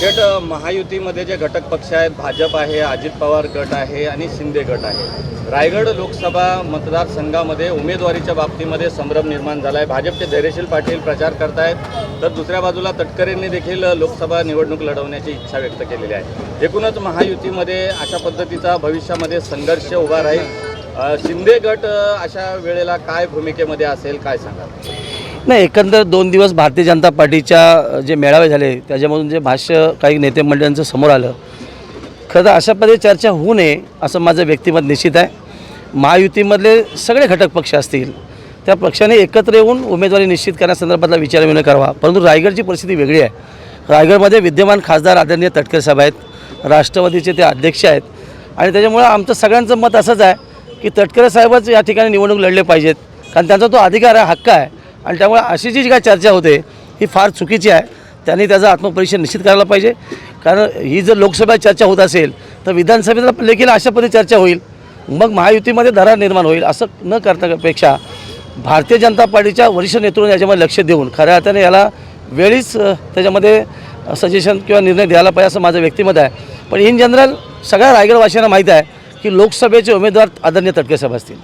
थेट महायुतीमध्ये जे घटक पक्ष आहेत भाजप आहे अजित पवार गट आहे आणि शिंदे गट आहे. रायगड लोकसभा मतदारसंघामध्ये उमेदवारीच्या बाबतीमध्ये संभ्रम निर्माण झाला आहे भाजपचे धैर्यशील पाटील प्रचार करतायत. तर दुसऱ्या बाजूला तटकरेंनी देखील लोकसभा निवडणूक लढवण्याची इच्छा व्यक्त केलेली आहे. एकूणच महायुतीमध्ये अशा पद्धतीचा भविष्यामध्ये संघर्ष उभा राहील. शिंदे गट अशा वेळेला काय भूमिकेमध्ये असेल काय सांगा नाही एकंदर दोन दिवस भारतीय जनता पार्टीच्या जे मेळावे झाले त्याच्यामधून जे भाष्य काही नेते मंडळींचं समोर आलं खरं तर अशा पद्धती चर्चा होऊ नये असं माझं व्यक्तिमत निश्चित आहे. महायुतीमधले सगळे घटक पक्ष असतील त्या पक्षाने एकत्र येऊन उमेदवारी निश्चित करण्यासंदर्भातला विचारविनिमय करावा. परंतु रायगडची परिस्थिती वेगळी आहे. रायगडमध्ये विद्यमान खासदार आदरणीय तटकरे साहेब आहेत राष्ट्रवादीचे ते अध्यक्ष आहेत आणि त्याच्यामुळं आमचं सगळ्यांचं मत असंच आहे की तटकरे साहेबच या ठिकाणी निवडणूक लढले पाहिजेत कारण त्यांचा तो अधिकार आहे हक्क आहे. आणि त्यामुळे अशी जी काय चर्चा होते ही फार चुकीची आहे. त्यांनी त्याचा आत्मपरीक्षण निश्चित करायला पाहिजे. कारण ही जर लोकसभेत चर्चा होत असेल तर विधानसभेला देखील अशा पद्धती चर्चा होईल. मग महायुतीमध्ये दरार निर्माण होईल असं न करण्यापेक्षा भारतीय जनता पार्टीच्या वरिष्ठ नेतृत्वाने याच्यामध्ये लक्ष देऊन खऱ्या अर्थाने याला वेळीच त्याच्यामध्ये सजेशन किंवा निर्णय द्यायला पाहिजे असं माझं व्यक्तिमत आहे. पण इन जनरल सगळ्या रायगडवासियांना माहीत आहे की लोकसभेचे उमेदवार आदरणीय तटके साहेब असतील.